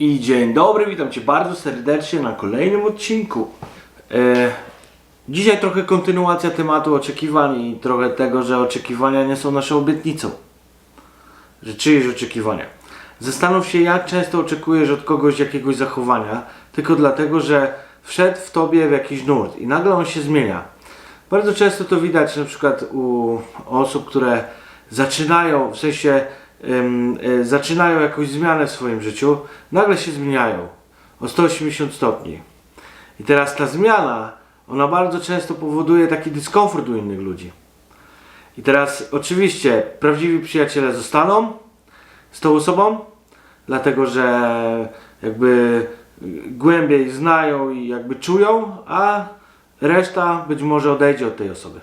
I dzień dobry, witam Cię bardzo serdecznie na kolejnym odcinku. E, dzisiaj trochę kontynuacja tematu oczekiwań i trochę tego, że oczekiwania nie są naszą obietnicą. Że czyjeś oczekiwania. Zastanów się, jak często oczekujesz od kogoś jakiegoś zachowania, tylko dlatego, że wszedł w Tobie w jakiś nurt i nagle on się zmienia. Bardzo często to widać na przykład u osób, które zaczynają, w sensie zaczynają jakąś zmianę w swoim życiu, nagle się zmieniają o 180 stopni. I teraz ta zmiana, ona bardzo często powoduje taki dyskomfort u innych ludzi. I teraz oczywiście prawdziwi przyjaciele zostaną z tą osobą, dlatego że jakby głębiej znają i jakby czują, a reszta być może odejdzie od tej osoby.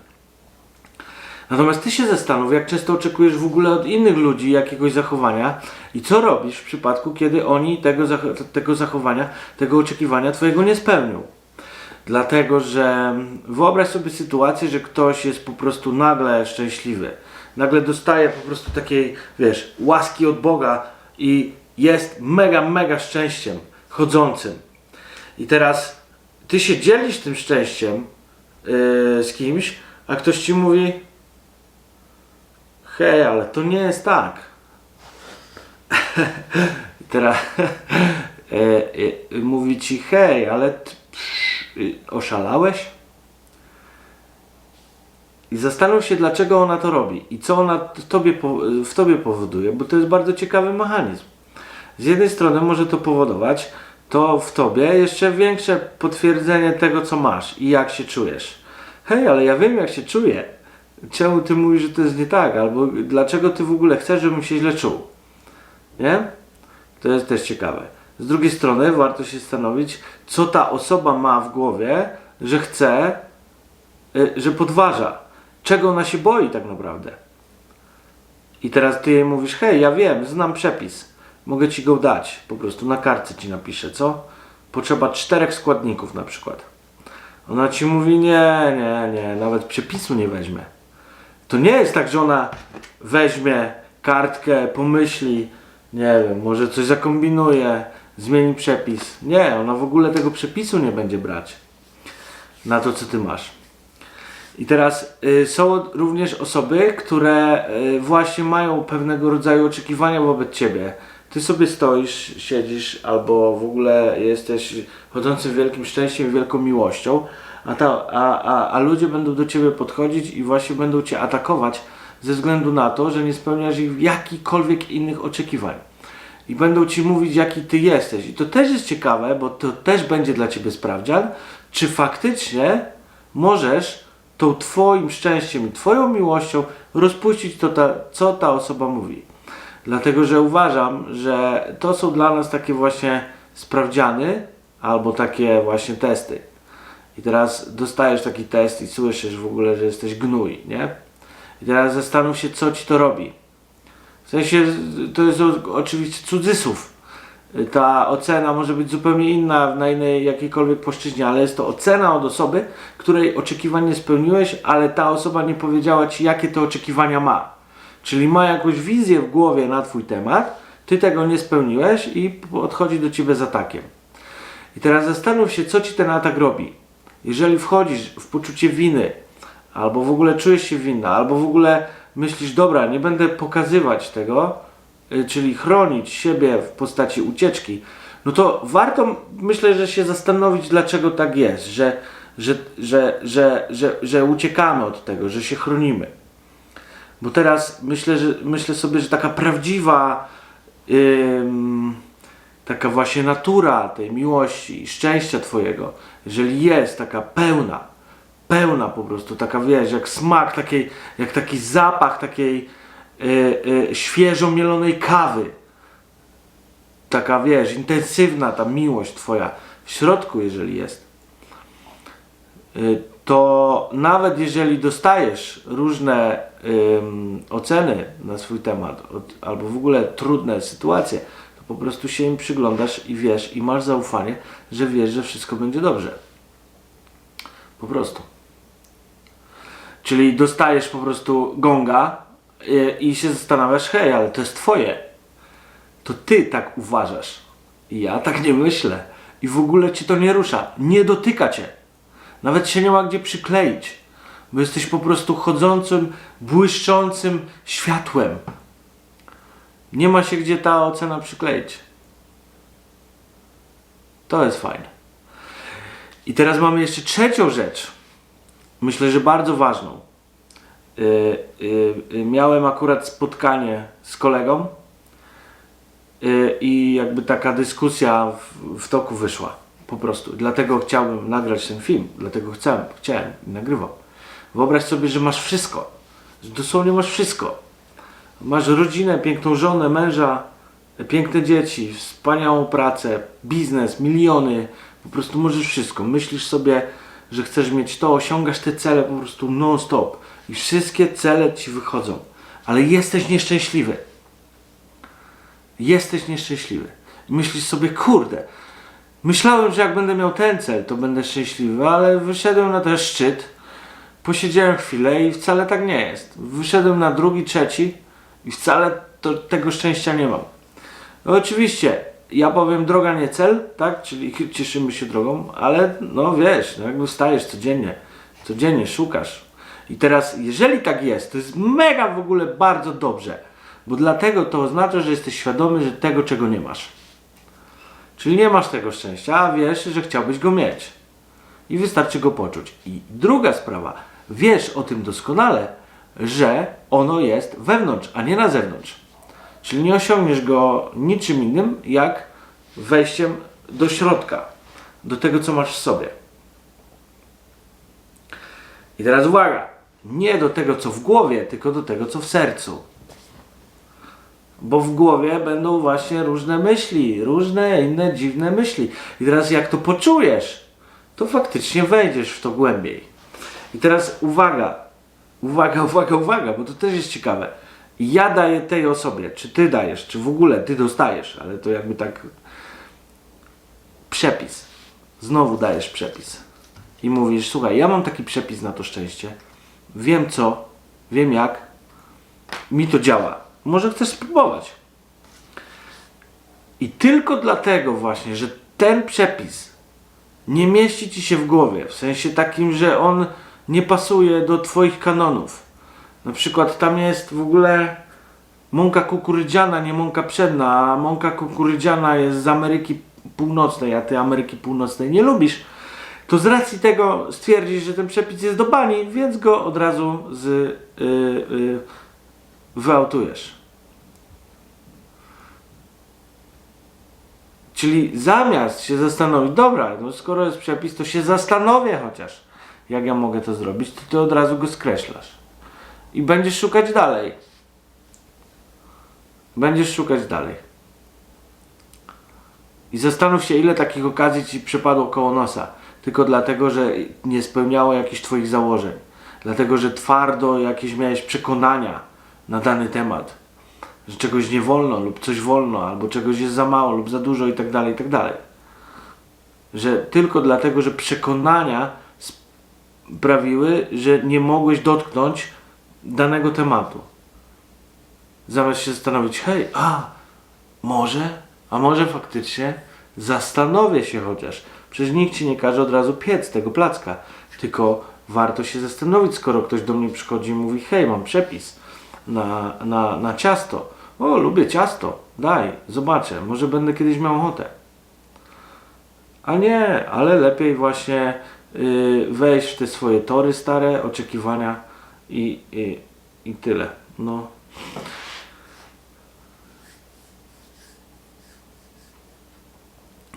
Natomiast ty się zastanów, jak często oczekujesz w ogóle od innych ludzi jakiegoś zachowania i co robisz w przypadku, kiedy oni tego, tego zachowania, tego oczekiwania twojego nie spełnią. Dlatego, że wyobraź sobie sytuację, że ktoś jest po prostu nagle szczęśliwy. Nagle dostaje po prostu takiej, wiesz, łaski od Boga i jest mega, mega szczęściem chodzącym. I teraz ty się dzielisz tym szczęściem yy, z kimś, a ktoś ci mówi: Hej, ale to nie jest tak. Teraz e, e, mówi ci: Hej, ale oszalałeś? I zastanów się, dlaczego ona to robi i co ona w tobie, w tobie powoduje, bo to jest bardzo ciekawy mechanizm. Z jednej strony może to powodować to w tobie jeszcze większe potwierdzenie tego, co masz i jak się czujesz. Hej, ale ja wiem, jak się czuję. Czemu ty mówisz, że to jest nie tak? Albo dlaczego ty w ogóle chcesz, żebym się źle czuł? Nie? To jest też ciekawe. Z drugiej strony warto się zastanowić, co ta osoba ma w głowie, że chce, y, że podważa. Czego ona się boi tak naprawdę. I teraz ty jej mówisz, hej, ja wiem, znam przepis. Mogę ci go dać. Po prostu na kartce ci napiszę, co? Potrzeba czterech składników na przykład. Ona ci mówi, nie, nie, nie, nawet przepisu nie weźmie. To nie jest tak, że ona weźmie kartkę, pomyśli, nie wiem, może coś zakombinuje, zmieni przepis. Nie, ona w ogóle tego przepisu nie będzie brać na to, co ty masz. I teraz y, są również osoby, które y, właśnie mają pewnego rodzaju oczekiwania wobec ciebie. Ty sobie stoisz, siedzisz, albo w ogóle jesteś chodzącym wielkim szczęściem, wielką miłością, a, ta, a, a, a ludzie będą do ciebie podchodzić i właśnie będą cię atakować ze względu na to, że nie spełniasz ich jakichkolwiek innych oczekiwań. I będą ci mówić, jaki ty jesteś. I to też jest ciekawe, bo to też będzie dla ciebie sprawdzian, czy faktycznie możesz tą twoim szczęściem i twoją miłością rozpuścić to, ta, co ta osoba mówi. Dlatego, że uważam, że to są dla nas takie właśnie sprawdziany albo takie właśnie testy. I teraz dostajesz taki test i słyszysz w ogóle, że jesteś gnój, nie? I teraz zastanów się, co ci to robi. W sensie, to jest oczywiście cudzysłów. Ta ocena może być zupełnie inna na innej jakiejkolwiek płaszczyźnie, ale jest to ocena od osoby, której oczekiwań nie spełniłeś, ale ta osoba nie powiedziała ci, jakie te oczekiwania ma. Czyli ma jakąś wizję w głowie na twój temat, ty tego nie spełniłeś i podchodzi do ciebie z atakiem. I teraz zastanów się, co ci ten atak robi. Jeżeli wchodzisz w poczucie winy, albo w ogóle czujesz się winna, albo w ogóle myślisz, dobra, nie będę pokazywać tego, y, czyli chronić siebie w postaci ucieczki, no to warto, myślę, że się zastanowić, dlaczego tak jest, że, że, że, że, że, że uciekamy od tego, że się chronimy. Bo teraz myślę, że, myślę sobie, że taka prawdziwa, ym, taka właśnie natura tej miłości i szczęścia Twojego, jeżeli jest taka pełna, pełna po prostu, taka wiesz, jak smak takiej, jak taki zapach takiej y, y, świeżo mielonej kawy, taka wiesz, intensywna ta miłość Twoja w środku, jeżeli jest, y, to nawet jeżeli dostajesz różne ym, oceny na swój temat, od, albo w ogóle trudne sytuacje, po prostu się im przyglądasz i wiesz, i masz zaufanie, że wiesz, że wszystko będzie dobrze. Po prostu. Czyli dostajesz po prostu gonga y, i się zastanawiasz, hej, ale to jest twoje. To ty tak uważasz. Ja tak nie myślę. I w ogóle cię to nie rusza. Nie dotyka cię. Nawet się nie ma gdzie przykleić. Bo jesteś po prostu chodzącym, błyszczącym światłem. Nie ma się gdzie ta ocena przykleić. To jest fajne. I teraz mamy jeszcze trzecią rzecz. Myślę, że bardzo ważną. Yy, yy, miałem akurat spotkanie z kolegą yy, i jakby taka dyskusja w, w toku wyszła. Po prostu. Dlatego chciałbym nagrać ten film. Dlatego chciałem, chciałem i nagrywam. Wyobraź sobie, że masz wszystko. Że dosłownie masz wszystko. Masz rodzinę, piękną żonę, męża, piękne dzieci, wspaniałą pracę, biznes, miliony. Po prostu możesz wszystko. Myślisz sobie, że chcesz mieć to, osiągasz te cele po prostu non-stop. I wszystkie cele ci wychodzą. Ale jesteś nieszczęśliwy. Jesteś nieszczęśliwy. Myślisz sobie, kurde, myślałem, że jak będę miał ten cel, to będę szczęśliwy, ale wyszedłem na ten szczyt, posiedziałem chwilę i wcale tak nie jest. Wyszedłem na drugi, trzeci i wcale to, tego szczęścia nie mam. No oczywiście, ja powiem droga nie cel, tak? Czyli cieszymy się drogą, ale no wiesz, no jakby wstajesz codziennie, codziennie szukasz. I teraz, jeżeli tak jest, to jest mega w ogóle bardzo dobrze, bo dlatego to oznacza, że jesteś świadomy, że tego czego nie masz. Czyli nie masz tego szczęścia, a wiesz, że chciałbyś go mieć. I wystarczy go poczuć. I druga sprawa, wiesz o tym doskonale, że ono jest wewnątrz, a nie na zewnątrz. Czyli nie osiągniesz go niczym innym, jak wejściem do środka, do tego, co masz w sobie. I teraz uwaga, nie do tego, co w głowie, tylko do tego, co w sercu. Bo w głowie będą właśnie różne myśli, różne inne dziwne myśli. I teraz jak to poczujesz, to faktycznie wejdziesz w to głębiej. I teraz uwaga, uwaga, uwaga, uwaga, bo to też jest ciekawe. Ja daję tej osobie, czy ty dajesz, czy w ogóle ty dostajesz, ale to jakby tak przepis. Znowu dajesz przepis. I mówisz, słuchaj, ja mam taki przepis na to szczęście. Wiem co, wiem jak. Mi to działa. Może chcesz spróbować. I tylko dlatego właśnie, że ten przepis nie mieści ci się w głowie, w sensie takim, że on nie pasuje do twoich kanonów. Na przykład tam jest w ogóle mąka kukurydziana, nie mąka pszenna, a mąka kukurydziana jest z Ameryki Północnej, a ty Ameryki Północnej nie lubisz. To z racji tego stwierdzisz, że ten przepis jest do bani, więc go od razu z, yy, yy, wyautujesz. Czyli zamiast się zastanowić, dobra, no skoro jest przepis, to się zastanowię chociaż, jak ja mogę to zrobić, to ty od razu go skreślasz. I będziesz szukać dalej. Będziesz szukać dalej. I zastanów się, ile takich okazji ci przypadło koło nosa. Tylko dlatego, że nie spełniało jakichś twoich założeń. Dlatego, że twardo jakieś miałeś przekonania na dany temat że czegoś nie wolno lub coś wolno, albo czegoś jest za mało lub za dużo i tak dalej, i tak dalej. Że tylko dlatego, że przekonania sprawiły, że nie mogłeś dotknąć danego tematu. Zamiast się zastanowić, hej, a może, a może faktycznie zastanowię się chociaż. Przecież nikt ci nie każe od razu piec tego placka, tylko warto się zastanowić, skoro ktoś do mnie przychodzi i mówi, hej, mam przepis na, na, na ciasto. O, lubię ciasto. Daj, zobaczę. Może będę kiedyś miał ochotę. A nie, ale lepiej właśnie wejść w te swoje tory stare, oczekiwania i, i, i tyle. No.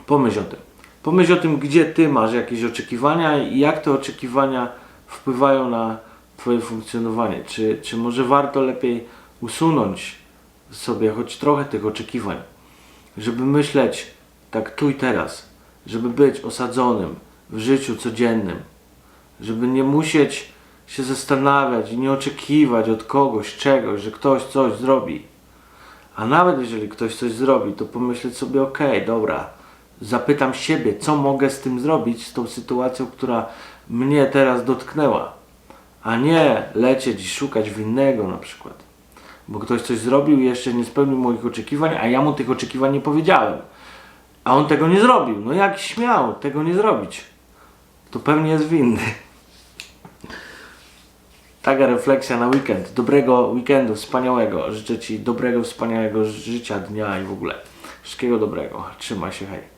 Pomyśl o tym. Pomyśl o tym, gdzie ty masz jakieś oczekiwania i jak te oczekiwania wpływają na twoje funkcjonowanie. Czy, czy może warto lepiej usunąć sobie choć trochę tych oczekiwań, żeby myśleć tak tu i teraz, żeby być osadzonym w życiu codziennym, żeby nie musieć się zastanawiać i nie oczekiwać od kogoś czegoś, że ktoś coś zrobi. A nawet jeżeli ktoś coś zrobi, to pomyśleć sobie, ok, dobra, zapytam siebie, co mogę z tym zrobić, z tą sytuacją, która mnie teraz dotknęła, a nie lecieć i szukać winnego na przykład bo ktoś coś zrobił i jeszcze nie spełnił moich oczekiwań, a ja mu tych oczekiwań nie powiedziałem. A on tego nie zrobił. No jak śmiał tego nie zrobić? To pewnie jest winny. Taka refleksja na weekend. Dobrego weekendu, wspaniałego. Życzę Ci dobrego, wspaniałego życia, dnia i w ogóle. Wszystkiego dobrego. Trzymaj się, hej.